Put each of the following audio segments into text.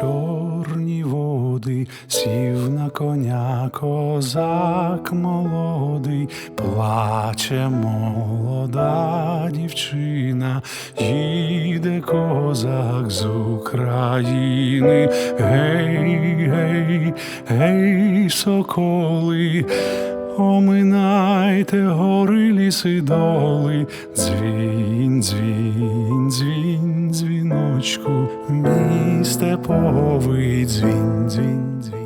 Чорні води, сів на коня козак молодий, плаче молода дівчина, їде козак з України. Гей, гей, гей, соколи. Оминайте гори, ліси, доли, дзвін, дзвін, дзвіночку, мій степовий дзвін, дзвін, дзвін.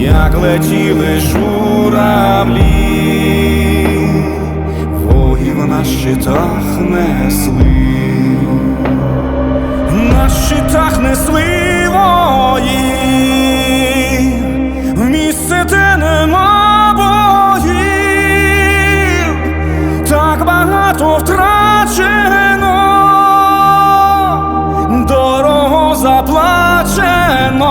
як летіли журавлі, воїв на щитах несли. На щитах несли вої, в місце, де нема боїв, так багато втрачено, дорого заплачено,